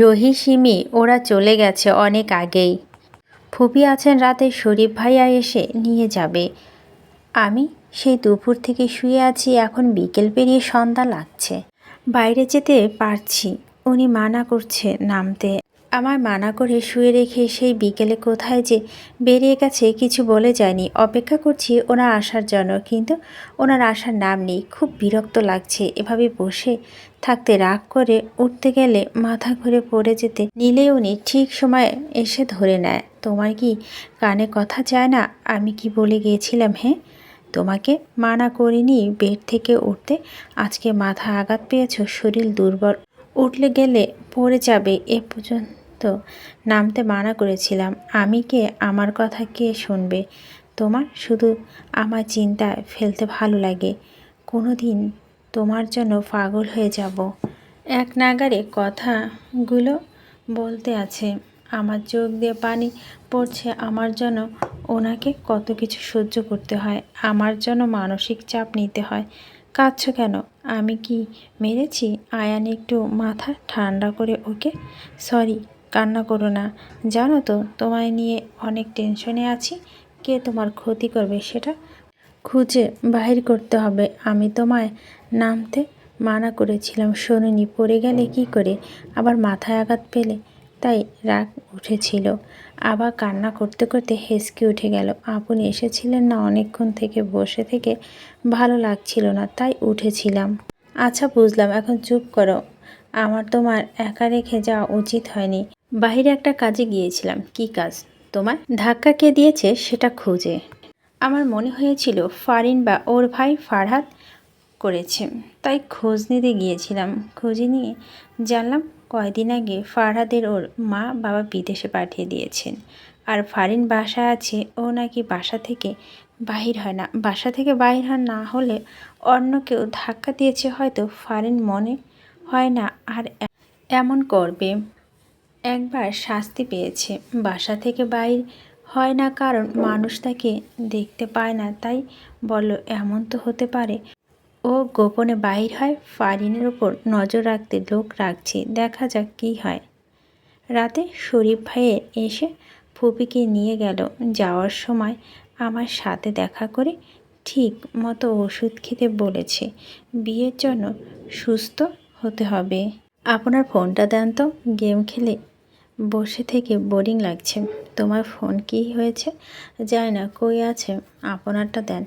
রহি, সিমি, ওরা চলে গেছে অনেক আগেই। ফুপি আছেন রাতে, শরীফ ভাইয়া এসে নিয়ে যাবে। আমি সেই দুপুর থেকে শুয়ে আছি, এখন বিকেল পেরিয়ে সন্ধ্যা লাগছে। বাইরে যেতে পারছি, উনি মানা করছে নামতে। আমার মানা করে শুয়ে রেখে সেই বিকেলে কোথায় যে বেরিয়ে গেছে কিছু বলে যায়নি। অপেক্ষা করছি ওনার আসার জন্য, কিন্তু ওনার আসার নাম নেই। খুব বিরক্ত লাগছে এভাবে বসে থাকতে। রাগ করে উঠতে গেলে মাথা ঘুরে পড়ে যেতে। নিলে উনি ঠিক সময় এসে ধরে নেয়। তোমার কি কানে কথা যায় না? আমি কি বলে গিয়েছিলাম হ্যাঁ? তোমাকে মানা করিনি বেড থেকে উঠতে। আজকে মাথা আঘাত পেয়েছ, শরীর দুর্বল। উঠলে গেলে পড়ে যাবে এ পর্যন্ত। নামতে মানা করেছিলাম। আমি কে? আমার কথা কে শুনবে? তোমার? শুধু আমার চিন্তায় ফেলতে ভালো লাগে। কোনো দিন তোমার জন্য পাগল হয়ে যাব। এক নাগারে কথাগুলো বলতে আছে। আমার চোখ দিয়ে পানি পড়ছে। আমার জন্য ওনাকে কত কিছু সহ্য করতে হয়। আমার জন্য মানসিক চাপ নিতে হয়। কাঁদছ কেন? আমি কি মেরেছি? আয়ান একটু মাথা ঠান্ডা করে ওকে, সরি কান্না করো না। জানো তো, তোমায় নিয়ে অনেক টেনশনে আছি। কে তোমার ক্ষতি করবে সেটা? খুঁজে বাহির করতে হবে। আমি তোমায় নামতে মানা করেছিলাম। শোনুনি, পড়ে গেলে কি করে? আবার মাথায় আঘাত পেলে? তাই রাগ উঠেছিল। আবার কান্না করতে করতে হেসকে উঠে গেল। আপনি এসেছিলেন না অনেকক্ষণ থেকে, বসে থেকে ভালো লাগছিল না, তাই উঠেছিলাম। আচ্ছা বুঝলাম। এখন চুপ করো। আমার তোমার একা রেখে যাওয়া উচিত হয়নি। বাইরে একটা কাজে গিয়েছিলাম। কি কাজ? তোমার? ধাক্কা কে দিয়েছে সেটা খুঁজে। আমার মনে হয়েছিল ফারিন বা ওর ভাই ফারহাত করেছে। তাই খোঁজ নিতে গিয়েছিলাম। খোঁজে নিয়ে জানলাম কয়দিন আগে ফারহাদের ওর মা বাবা বিদেশে পাঠিয়ে দিয়েছেন। আর ফারিন বাসা আছে, ও নাকি বাসা থেকে বাহির হয় না। বাসা থেকে বাহির হয় না হলে অন্য কেউ ধাক্কা দিয়েছে হয়তো। ফারিন মনে হয় না, আর এমন করবে। একবার শাস্তি পেয়েছে। বাসা থেকে বাইর হয় না কারণ মানুষ তাকে দেখতে পায় না, তাই বলল, এমন তো হতে পারে। ও গোপনে বাহির হয়, ফারিনের ওপর নজর রাখতে লোক রাখছি। দেখা যাক কী হয়। রাতে শরীফ ভাইয়ের এসে ফুপিকে নিয়ে গেল। যাওয়ার সময় আমার সাথে দেখা করে ঠিক মতো ওষুধ খেতে বলেছে। বিয়ের জন্য সুস্থ হতে হবে। আপনার ফোনটা দেন তো, গেম খেলে। বসে থেকে বোরিং লাগছে। তোমার ফোন কি হয়েছে? যায় না, কই আছে? আপনারটা দেন।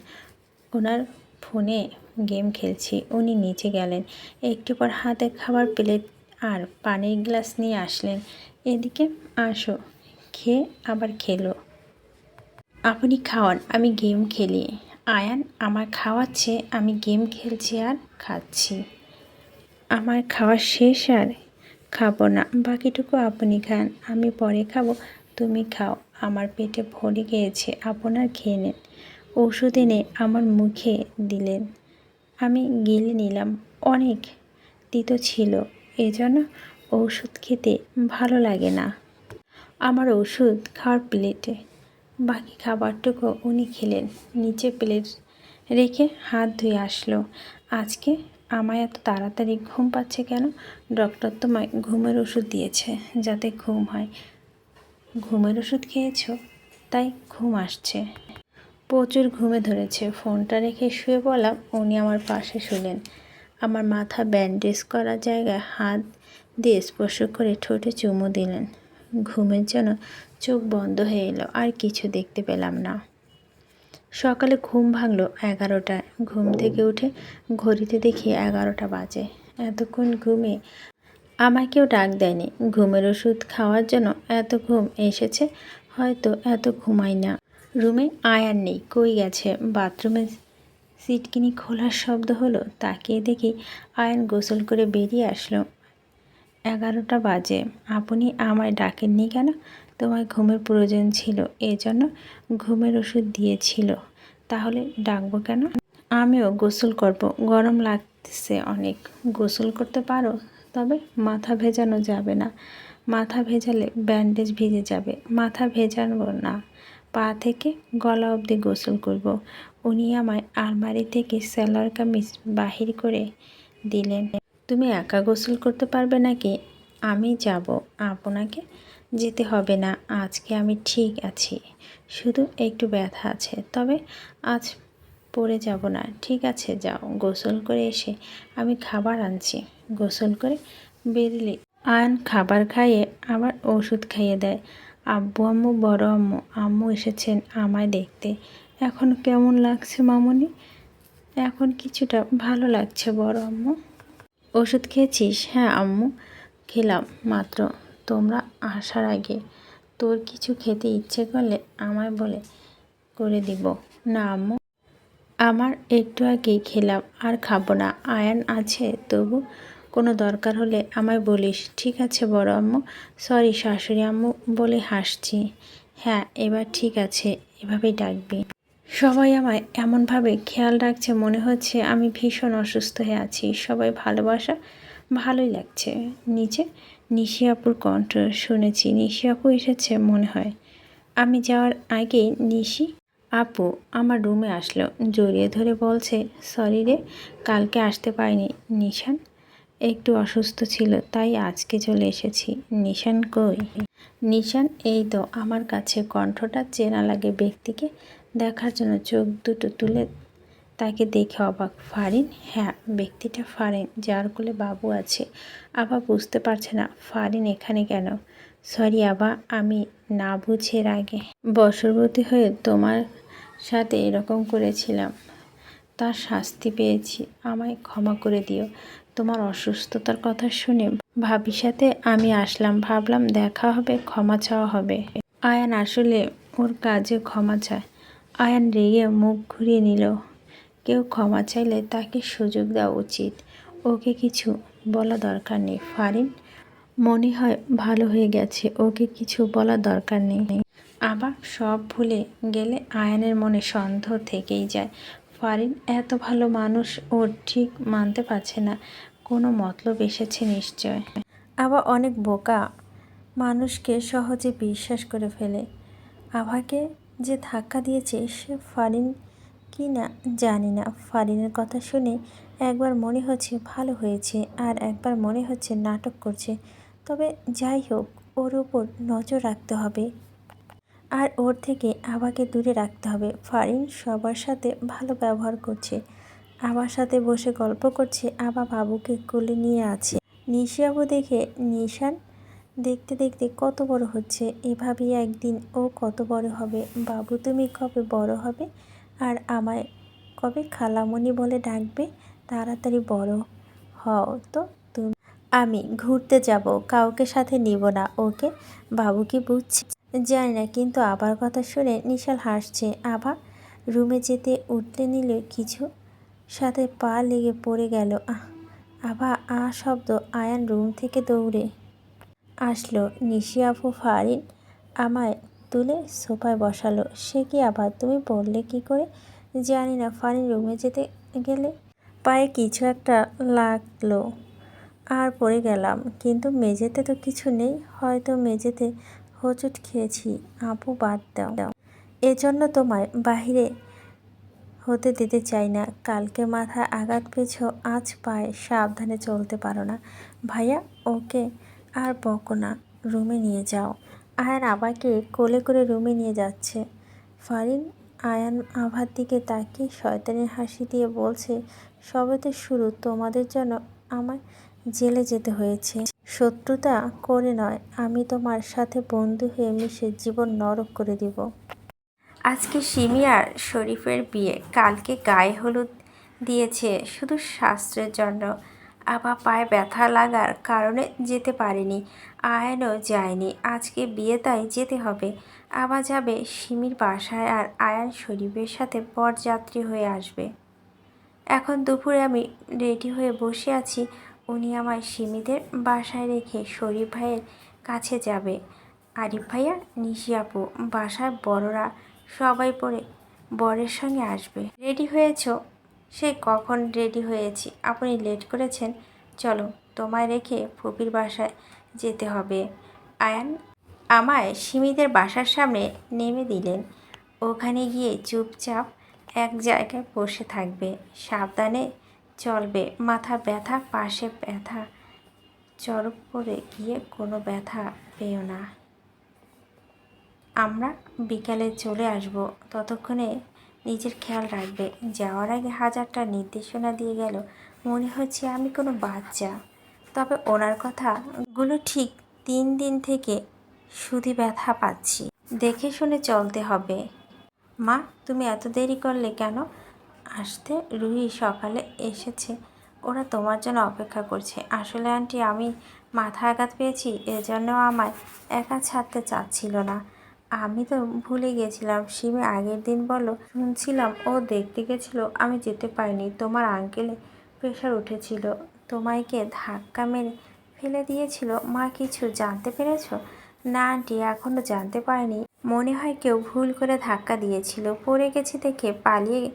ওনার ফোনে গেম খেলছি, উনি নিচে গেলেন। একটু পর হাতে খাবার প্লেট আর পানির গ্লাস নিয়ে আসলেন। এদিকে আসো, খেয়ে আবার খেলো। আপনি খাওয়ান, আমি গেম খেলি। আয়ান, আমার খাওয়াচ্ছে, আমি গেম খেলছি আর খাচ্ছি। আমার খাওয়া শেষ আর খাব না। বাকিটুকু আপনি খান, আমি পরে খাব, তুমি খাও। আমার পেটে ভরে গিয়েছে, আপনার খেয়ে নেন। ওষুধ এনে আমার মুখে দিলেন। আমি গিলে নিলাম, অনেক তিতো ছিল এজন্য ওষুধ খেতে ভালো লাগে না। আমার ওষুধ খাওয়ার প্লেটে। বাকি খাবারটুকু উনি খেলেন, নিচে প্লেট রেখে হাত ধুয়ে আসলো। আজকে আমায় এত তাড়াতাড়ি ঘুম পাচ্ছে কেন? ডক্টর তোমায় ঘুমের ওষুধ দিয়েছে, যাতে ঘুম হয়। ঘুমের ওষুধ খেয়েছো? তাই ঘুম আসছে। প্রচুর ঘুমে ধরেছে। ফোনটা রেখে শুয়ে বললাম উনি আমার পাশে শুলেন। আমার মাথা ব্যান্ডেজ করা জায়গায় হাত দিয়ে স্পর্শ করে ঠোঁটে চুমু দিলেন। ঘুমের জন্য চোখ বন্ধ হয়ে এলো, আর কিছু দেখতে পেলাম না। সকালে ঘুম ভাঙলো এগারোটায়। ঘুম থেকে উঠে ঘড়িতে দেখি এগারোটা বাজে। এতক্ষণ ঘুমে আমায় কেউ ডাক দেয়নি। ঘুমের ওষুধ খাওয়ার জন্য এত ঘুম এসেছে, হয়তো এত ঘুমাই না। রুমে আয়ার নেই, কই গেছে? বাথরুমে সিটকিনি খোলার শব্দ হলো, তাকিয়ে দেখি আয়ান গোসল করে বেরিয়ে আসলো। এগারোটা বাজে। আপনি আমায় ডাকেননি কেন? তোমার ঘুমের প্রয়োজন ছিল, এজন্য ঘুমের ওষুধ দিয়েছিল। তাহলে ডাকবো কেন? আমিও গোসল করব, গরম লাগতেছে অনেক। গোসল করতে পারো, তবে মাথা ভেজানো যাবে না। মাথা ভেজালে ব্যান্ডেজ ভিজে যাবে। মাথা ভেজানো না। পা থেকে গলা অবধি গোসল করব। উনি আমায় আলমারি থেকে সেলার কামিজ বাহির করে দিলেন। তুমি একা গোসল করতে পারবে নাকি? আমি যাব। আপনাকে যেতে হবে না। আজকে আমি ঠিক আছি। শুধু একটু ব্যথা আছে, তবে আজ পড়ে যাব না। ঠিক আছে, যাও। গোসল করে এসে আমি খাবার আনছি। গোসল করে বেরলে আয়ন খাবার খাইয়ে আবার ওষুধ খাইয়ে দেয়। আব্বু, আম্মু, বড় আম্মু আম্মু এসেছেন আমায় দেখতে। এখন কেমন লাগছে মামনি? এখন কিছুটা ভালো লাগছে, বড় আম্মু। ওষুধ খেয়েছিস? হ্যাঁ আম্মু, খেলাম মাত্র। তোমরা আসার আগে তোর কিছু খেতে ইচ্ছে করলে আমায় বলে করে দিব। না, আম্মু। আমার একটু আগেই খেলাম, আর খাব না। আয়ান আছে, তবু কোনো দরকার হলে আমায় বলিস। ঠিক আছে, বড় আম্মু। সরি, শাশুড়ি আম্মু বলে হাসছি। হ্যাঁ এবার ঠিক আছে, এভাবেই ডাকবি। সবাই আমায় এমনভাবে খেয়াল রাখছে মনে হচ্ছে আমি ভীষণ অসুস্থ হয়ে আছি। সবাই ভালোবাসা, ভালোই লাগছে। নিচে নিশি আপুর কণ্ঠ শুনেছি। নিশি আপু এসেছে মনে হয়। আমি যাওয়ার আগে নিশি আপু আমার রুমে আসলো। জড়িয়ে ধরে বলছে, সরি রে, কালকে আসতে পারিনি। নিশান একটু অসুস্থ ছিল, তাই আজকে চলে এসেছি। নিশান কই? নিশান, এই তো, আমার কাছে কণ্ঠটা চেনা লাগে ব্যক্তিকে দেখার জন্য চোখ দুটো তুলে তাকে দেখে অবাক। ফারিন? হ্যাঁ ব্যক্তিটা ফারিন, যার কোলে বাবু আছে। আবার বুঝতে পারছে না, ফারিন এখানে কেন? সরি আবা, আমি না বুঝের আগে বশবর্তী হয়ে তোমার সাথে এরকম করেছিলাম। তার শাস্তি পেয়েছি। আমায় ক্ষমা করে দিও। তোমার অসুস্থতার কথা শুনে ভাবির সাথে আমি আসলাম। ভাবলাম দেখা হবে, ক্ষমা চাওয়া হবে। আয়ান আসলে ওর কাজে ক্ষমা চায়। আয়ান রেগে মুখ ঘুরিয়ে নিল। কেউ ক্ষমা চাইলে তাকে সুযোগ দেওয়া উচিত। ওকে কিছু বলা দরকার নেই। ফারিন, মনে হয় ভালো হয়ে গেছে। ওকে কিছু বলা দরকার নেই। আবার সব ভুলে গেলে আয়ানের মনে সন্দেহ থেকেই যায়। ফারিন, এত ভালো মানুষ ওর ঠিক মানতে পারছে না। কোনো মতলব এসেছে নিশ্চয়। আবার অনেক বোকা মানুষকে সহজে বিশ্বাস করে ফেলে। আভাকে যে ধাক্কা দিয়েছে, সে ফারিন কি না জানি না। ফারিনের কথা শুনে একবার মনে হচ্ছে ভালো হয়েছে আর একবার মনে হচ্ছে নাটক করছে। তবে যাই হোক, ওর ওপর নজর রাখতে হবে। আর ওর থেকে আবাকে দূরে রাখতে হবে। ফারিন সবার সাথে ভালো ব্যবহার করছে। আবার সাথে বসে গল্প করছে আবা বাবুকে কোলে নিয়ে আছে। নিশিয়াবু দেখে, নিশান, দেখতে দেখতে কত বড় হচ্ছে। এভাবেই একদিন ও কত বড় হবে? বাবু তুমি কবে বড় হবে? আর আমায় কবে খালামণি বলে ডাকবে? তাড়াতাড়ি বড় হও তো তুমি। আমি ঘুরতে যাব, কাউকে সাথে নিব না। ওকে? বাবু কি বুঝছে? জানি না, কিন্তু আবার কথা শুনে নিশাল হাসছে। আবার রুমে যেতে উঠতে নিলে কিছু সাথে পা লেগে পড়ে গেল। আহ, আভা, আ শব্দ আয়ান রুম থেকে দৌড়ে আসলো। নিশি আপু ফারিন আমায় তুলে সোফায় বসালো। সে কি আবার? তুমি বললে কি করে? জানি না ফারিন রুমে যেতে গেলে পায়ে কিছু একটা লাগল। আর পড়ে গেলাম। কিন্তু মেঝেতে তো কিছু নেই। হয়তো মেঝেতে হোঁচট খেয়েছি। আপু বাদ দাও। দাও এজন্য তোমায় বাহিরে হতে দিতে চাই না। কালকে মাথায় আঘাত পেয়েছ, আজ পায়ে সাবধানে চলতে পারো না। ভাইয়া, ওকে আর বকো না। রুমে নিয়ে যাও। আয়ান আবাকে কোলে করে রুমে নিয়ে যাচ্ছে। ফারিন আয়ান আভার দিকে তাকিয়ে শয়তানের হাসি দিয়ে বলছে, সবে তো শুরু, তোমাদের জন্য আমার জেলে যেতে হয়েছে। শত্রুতা করে নয়, আমি তোমার সাথে বন্ধু হয়ে মিশে জীবন নরক করে দিব। আজকে সিমি আর শরীফের বিয়ে, কালকে গায়ে হলুদ দিয়েছে, শুধু শাস্ত্রের জন্য। আবার পায়ে ব্যথা লাগার কারণে যেতে পারেনি। আয়ানও যায়নি। আজকে বিয়ে তাই যেতে হবে। আবার যাবে সিমির বাসায় আর আয়ান শরীফের সাথে বরযাত্রী হয়ে আসবে। এখন দুপুরে আমি রেডি হয়ে বসে আছি। উনি আমায় সিমিদের বাসায় রেখে শরীফ ভাইয়ের কাছে যাবে। আরিফ ভাইয়া, নিশি আপু বাসায় বড়রা সবাই পরে বরের সঙ্গে আসবে। রেডি হয়েছ? সে কখন রেডি হয়েছি? আপনি লেট করেছেন। চলো, তোমায় রেখে ফুপির বাসায় যেতে হবে। আয়ান আমায় সিমিদের বাসার সামনে নেমে দিলেন। ওখানে গিয়ে চুপচাপ এক জায়গায় বসে থাকবে। সাবধানে চলবে। মাথা ব্যথা, পাশে ব্যথা চরক পরে গিয়ে কোনো ব্যথা পেও না। আমরা বিকালে চলে আসব। ততক্ষণে নিজের খেয়াল রাখবে। যাওয়ার আগে হাজারটা নির্দেশনা দিয়ে গেল, মনে হচ্ছে আমি কোনো বাচ্চা। তবে ওনার কথাগুলো ঠিক তিন দিন থেকে শুধু ব্যথা পাচ্ছি। দেখে শুনে চলতে হবে। মা, তুমি এত দেরি করলে কেন? আসতে রুহি সকালে এসেছে। ওরা তোমার জন্য অপেক্ষা করছে। আসলে আন্টি, আমি মাথা আঘাত পেয়েছি, এজন্য আমায় একা ছাড়তে চাচ্ছিল না। আমি তো ভুলে গেছিলাম, সিমি আগের দিন বলো, শুনছিলাম ও দেখতে গেছিল, আমি যেতে পারিনি। তোমার আঙ্কেলে প্রেশার উঠেছিল। তোমায়কে ধাক্কা মেরে ফেলে দিয়েছিল। মা, কিছু জানতে পেরেছ? না, আন্টি এখনও জানতে পারিনি। মনে হয় কেউ ভুল করে ধাক্কা দিয়েছিল। পড়ে গেছে দেখে পালিয়ে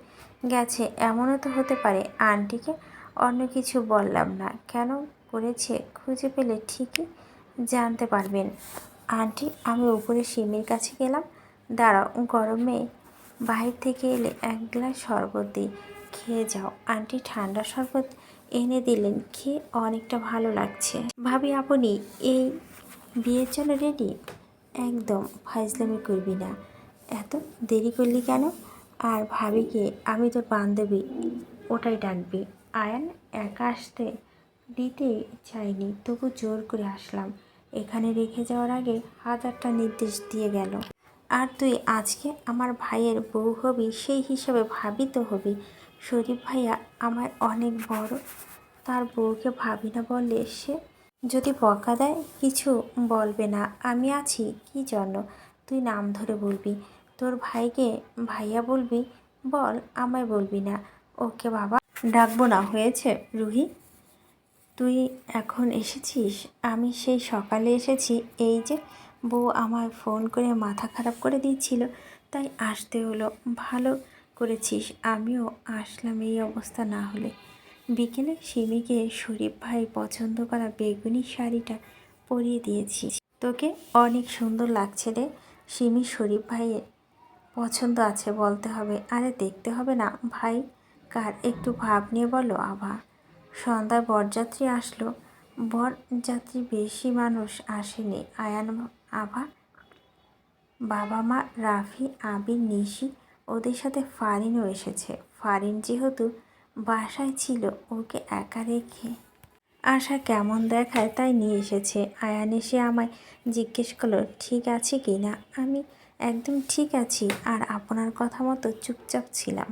গেছে। এমনও তো হতে পারে। আন্টিকে অন্য কিছু বললাম না। কেন করেছে খুঁজে পেলে ঠিকই জানতে পারবেন। আন্টি, আমি উপরে সিমির কাছে গেলাম। দাঁড়াও, গরমে বাহির থেকে এলে এক গ্লাস শরবত দিই। খেয়ে যাও। আন্টি, ঠান্ডা শরবত এনে দিলেন খেয়ে অনেকটা ভালো লাগছে। ভাবি, আপনি এই বিয়ের জন্য রেডি একদম ফাইজলামি করবি না। এত দেরি করলি কেন? আর ভাবিকে, আমি তোর বান্ধবী, ওটাই ডাকবি। আয়ান, একা আসতে দিতেই চাইনি, তবু জোর করে আসলাম। এখানে রেখে যাওয়ার আগে হাজারটা নির্দেশ দিয়ে গেল। আর তুই আজকে আমার ভাইয়ের বউ হবি, সেই হিসাবে ভাবি তো হবি। শরীফ ভাইয়া আমার অনেক বড়। তার বউকে ভাবি না বললে সে যদি বকা দেয়, কিছু বলবে না। আমি আছি, কি জন্য? তুই নাম ধরে বলবি। তোর ভাইকে ভাইয়া বলবি? বল, আমায় বলবি না। ওকে বাবা, ডাকবো না, হয়েছে? রুহি, তুই এখন এসেছিস? আমি সেই সকালে এসেছি, এই যে বউ আমায় ফোন করে মাথা খারাপ করে দিচ্ছিল, তাই আসতে হলো। ভালো করেছিস? আমিও আসলাম এই অবস্থা না হলে। বিকেলে সিমিকে শরীফ ভাই পছন্দ করা বেগুনি শাড়িটা পরিয়ে দিয়েছি। তোকে অনেক সুন্দর লাগছে রে। সিমি শরীফ ভাইয়ের পছন্দ আছে বলতে হবে। আরে দেখতে হবে না। ভাই, কার একটু ভাব নিয়ে বলো, আভা। সন্ধ্যায় বরযাত্রী আসলো। বরযাত্রী বেশি মানুষ আসেনি। আয়ান, আভা, বাবা মা, রাফি, আবির, নিশি ওদের সাথে ফারিনও এসেছে। ফারিন যেহেতু বাসায় ছিল, ওকে একা রেখে আশা কেমন দেখায় তাই নিয়ে এসেছে। আয়ান এসে আমায় জিজ্ঞেস করল, ঠিক আছে কি না? আমি, একদম ঠিক আছি, আর আপনার কথা মতো চুপচাপ ছিলাম।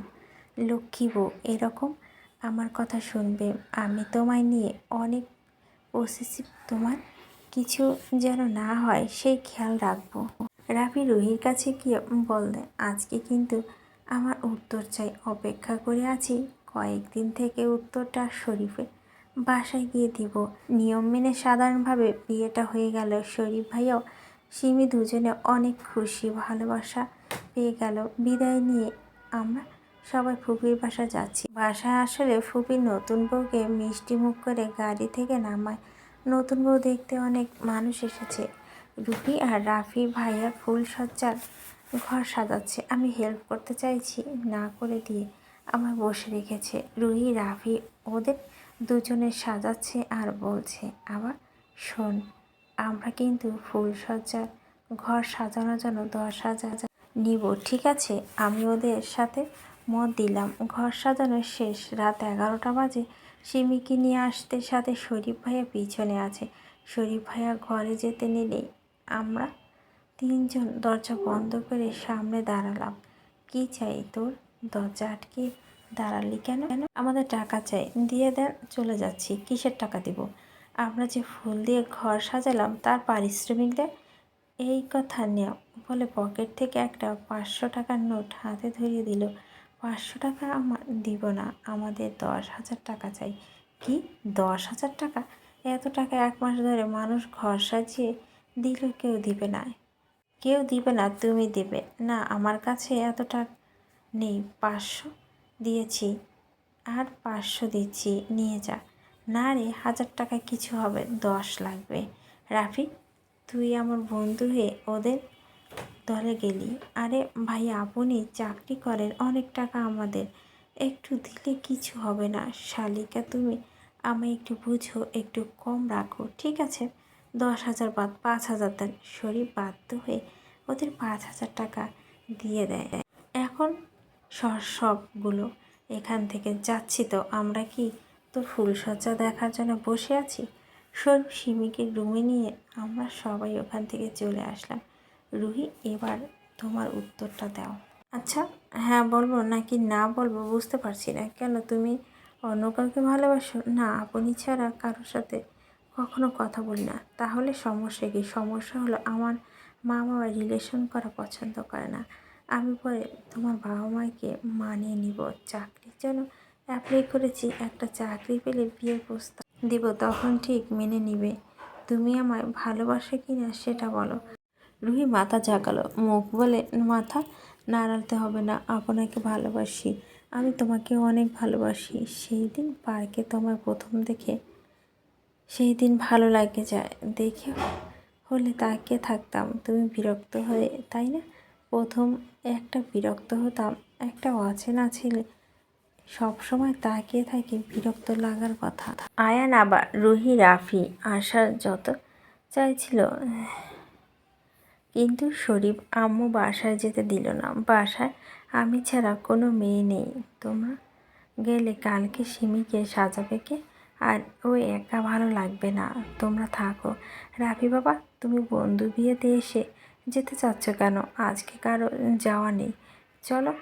লক্ষ্মী বউ, এরকম আমার কথা শুনবে। আমি তোমায় নিয়ে অনেক পসেসিভ তোমার কিছু যেন না হয়, সেই খেয়াল রাখব। রাফি রুহির কাছে গিয়ে বললেন আজকে কিন্তু আমার উত্তর চাই। অপেক্ষা করে আছি কয়েকদিন থেকে উত্তরটা শরীফে বাসায় গিয়ে দিব। নিয়ম মেনে সাধারণভাবে বিয়েটা হয়ে গেল। শরীফ ভাইয়াও সিমি দুজনে অনেক খুশি, ভালোবাসা পেয়ে গেল। বিদায় নিয়ে আমরা সবাই ফুপির বাসা যাচ্ছি। বাসায় আসলে ফুপির নতুন বউকে মিষ্টি মুখ করে গাড়ি থেকে নামায়। নতুন বউ দেখতে অনেক মানুষ এসেছে। রুপি আর রাফি ভাইয়া ফুল সজ্জার ঘর সাজাচ্ছে। আমি হেল্প করতে চাইছি, না করে দিয়ে আমার বসে রেখেছে। রুহি, রাফি ওদের দুজনে সাজাচ্ছে আর বলছে, আবার শোন, আমরা কিন্তু ফুল সজ্জার ঘর সাজানোর জন্য দশ হাজার নিব, ঠিক আছে? আমি ওদের সাথে মত দিলাম। ঘর সাজানোর শেষ রাত এগারোটা বাজে। সিমিকে নিয়ে আসতে সাথে শরীফ ভাইয়া পিছনে আছে। শরীফ ভাইয়া ঘরে যেতে নিলেই আমরা তিনজন দরজা বন্ধ করে সামনে দাঁড়ালাম। কি চাই তোর? দরজা আটকে দাঁড়ালি কেন? কেন আমাদের টাকা চাই। দিয়ে দেন, চলে যাচ্ছি। কিসের টাকা দিব? আমরা যে ফুল দিয়ে ঘর সাজালাম, তার পারিশ্রমিক দেয় এই কথা নেও বলে পকেট থেকে একটা পাঁচশো টাকার নোট হাতে ধরিয়ে দিল। পাঁচশো টাকা আমার দিব না। আমাদের দশ হাজার টাকা চাই। কি? দশ হাজার টাকা? এত টাকা এক মাস ধরে মানুষ ঘর সাজিয়ে দিল কেউ দিবে না। কেউ দিবে না, তুমি দিবে। না, আমার কাছে এতটা নেই। পাঁচশো দিয়েছি। আর পাঁচশো দিচ্ছি। নিয়ে যা। না রে, হাজার টাকা কিছু হবে। দশ লাগবে। রাফি, তুই আমার বন্ধু হয়ে ওদের দলে গেলি। আরে ভাই, আপনি চাকরি করেন। অনেক টাকা আমাদের। একটু দিলে কিছু হবে না। শালিকা, তুমি আমায় একটু বুঝো, একটু কম রাখো, ঠিক আছে? দশ হাজার বাদ, পাঁচ হাজার দেন। শরীফ বাধ্য হয়ে ওদের পাঁচ হাজার টাকা দিয়ে দেয়। এখন সবগুলো। এখান থেকে যাচ্ছি তো, আমরা কি তোর ফুলসজ্জা দেখার জন্য বসে আছি? শরীফ সিমিকে রুমে নিয়ে আমরা সবাই ওখান থেকে চলে আসলাম। রুহি, এবার তোমার উত্তরটা দাও। আচ্ছা হ্যাঁ বলব নাকি না বলব বুঝতে পারছি না। কেন তুমি অন্য কাউকে ভালোবাসো? না, আপনি ছাড়া কারোর সাথে কখনো কথা বলি না। তাহলে সমস্যা কি? সমস্যা হলো আমার মা বাবা রিলেশন করা পছন্দ করে না। আমি পরে তোমার বাবা মাকে মানিয়ে নিব। চাকরির জন্য অ্যাপ্লাই করেছি। একটা চাকরি পেলে বিয়ের প্রস্তাব দিব, তখন ঠিক মেনে নিবে। তুমি আমায় ভালোবাসো কি না সেটা বলো। রুহি মাথা জাগালো মুখ বলে, মাথা নাড়াতে হবে না, আপনাকে ভালোবাসি। আমি তোমাকে অনেক ভালোবাসি। সেই দিন পার্কে তোমায় প্রথম দেখে সেই দিন ভালো লাগে যায়। দেখে হলে তাকে থাকতাম। তুমি বিরক্ত হয়ে, তাই না? প্রথম একটা বিরক্ত হতাম। একটা আছে অচেনা ছেলে। সবসময় তাকিয়ে থাকি বিরক্ত লাগার কথা। আয়ান আবার রুহি, রাফি আসার যত চাইছিল। কিন্তু শরীফ আম্মু বাসায় যেতে দিল না। বাসায় আমি ছাড়া কোনো মেয়ে নেই। তোমরা গেলে কালকে সিমিকে সাজাবে কে? আর ও একা ভালো লাগবে না। তোমরা থাকো। রাফি বাবা, তুমি বন্ধু বিয়েতে এসে যেতে চাচ্ছ কেন? আজকে কারও যাওয়া নেই। চলো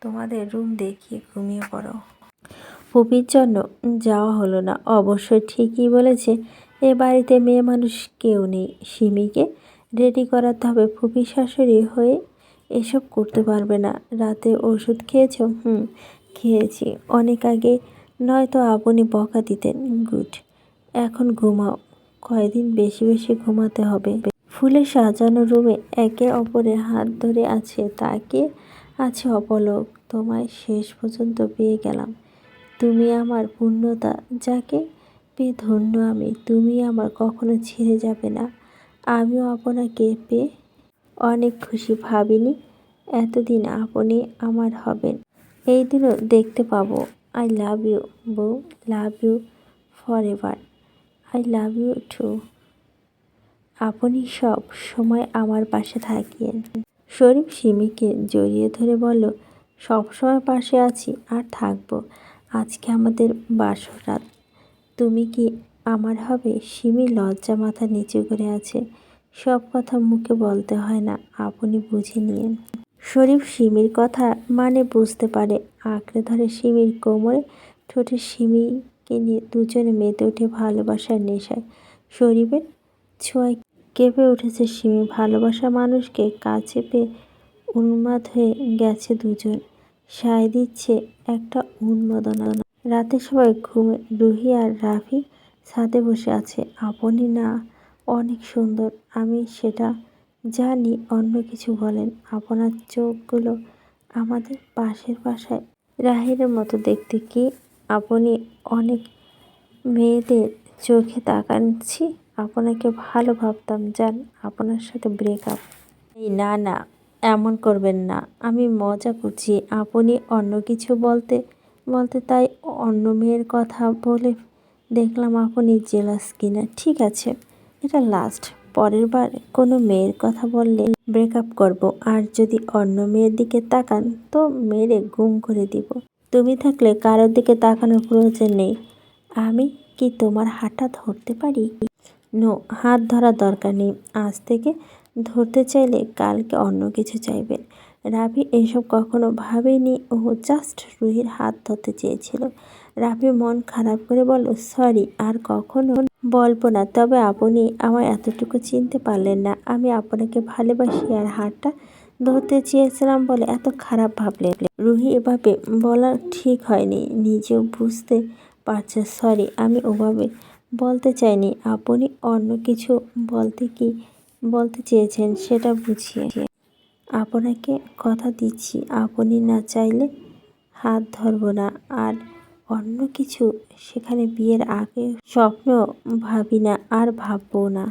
তোমাদের রুম দেখিয়ে ঘুমিয়ে পড়ো। ফুপির জন্য যাওয়া হলো না। অবশ্যই ঠিকই বলেছে, এ বাড়িতে মেয়ে মানুষ কেউ নেই। সিমিকে রেডি করাতে হবে। ফুপি শাশুড়ি হয়ে এসব করতে পারবে না। রাতে ওষুধ খেয়েছো? হুম, খেয়েছি। অনেক আগে নয়তো আপনি বকা দিতেন, গুড। এখন ঘুমাও। কয়দিন বেশি বেশি ঘুমাতে হবে। ফুলে সাজানো রুমে একে অপরে হাত ধরে আছে, তাকে আছে অপলক। তোমায় শেষ পর্যন্ত পেয়ে গেলাম। তুমি আমার পূর্ণতা, যাকে পেয়ে ধন্য আমি, তুমি আমার কখনো ছেড়ে যাবে না। আমিও আপনাকে পেয়ে অনেক খুশি, ভাবিনি এতদিন আপনি আমার হবেন। এই দিনও দেখতে পাবো। আই লাভ ইউ বউ love you forever I love you too আপনি সব সময় আমার পাশে থাকিয়েন শরীফ সিমিকে জড়িয়ে ধরে বলল, সব সময় পাশে আছি, আর থাকব। আজকে আমাদের বাসরাত। তুমি কি আমার হবে? সিমি লজ্জা মাথা নিচু করে আছে। সব কথা মুখে বলতে হয় না, আপনি বুঝে নিয়েন। শরীফ সিমির কথা মানে বুঝতে পারে। আঁকড়ে ধরে সিমির কোমরে ঠোঁটে সিমিকে নিয়ে দুজনে মেতে উঠে ভালোবাসার নেশায়। শরীফের ছোঁয়ায় কেঁপে উঠেছে সিমি ভালোবাসা মানুষকে কাছে পেয়ে উন্মাদ হয়ে গেছে দুজন। সায় দিচ্ছে একটা উন্মাদনা। রাতে সবাই ঘুমে, রুহি আর রাফি ছাদে বসে আছে। আপনি না, অনেক সুন্দর। আমি সেটা জানি অন্য কিছু বলেন। আপনার চোখগুলো আমাদের পাশের বাসায়। রাহিরের মতো দেখতে কি আপনি অনেক মেয়েদের চোখে তাকাচ্ছি আপনাকে ভালো ভাবতাম। যান, আপনার সাথে ব্রেকআপ এই না না, এমন করবেন না। আমি মজা করছি। আপনি অন্য কিছু বলতে বলতে তাই অন্য মেয়ের কথা বলে দেখলাম আপনি জেলাস কিনা। ঠিক আছে, এটা লাস্ট পরের বার কোনো মেয়ের কথা বললে ব্রেকআপ করব। আর যদি অন্য মেয়ের দিকে তাকান, তো মেরে গুম করে দিব। তুমি থাকলে কারোর দিকে তাকানোর প্রয়োজন নেই। আমি কি তোমার হাতটা ধরতে পারি? নো, হাত ধরার দরকার নেই। আজ থেকে ধরতে চাইলে কালকে অন্য কিছু চাইবেন রাভি এসব কখনো ভাবেনি। ও জাস্ট রুহির হাত ধরতে চেয়েছিল। রাভি মন খারাপ করে বলল সরি আর কখনো বলব না, তবে আপনি আমার এতটুকু চিনতে পারলেন না। আমি আপনাকে ভালোবাসি আর হাতটা ধরতে চেয়েছিলাম বলে এত খারাপ ভাবলেন। রুহি এভাবে বলা ঠিক হয়নি, নিজেও বুঝতে পারছে, সরি, আমি ওভাবে বলতে চাইনি। আপনি অন্য কিছু বলতে কি বলতে চেয়েছেন সেটা বুঝিয়ে আপনাকে কথা দিচ্ছি, আপনি না চাইলে হাত ধরব না, আর অন্য কিছু সেখানে বিয়ের আগে স্বপ্ন ভাবি না আর ভাববো না।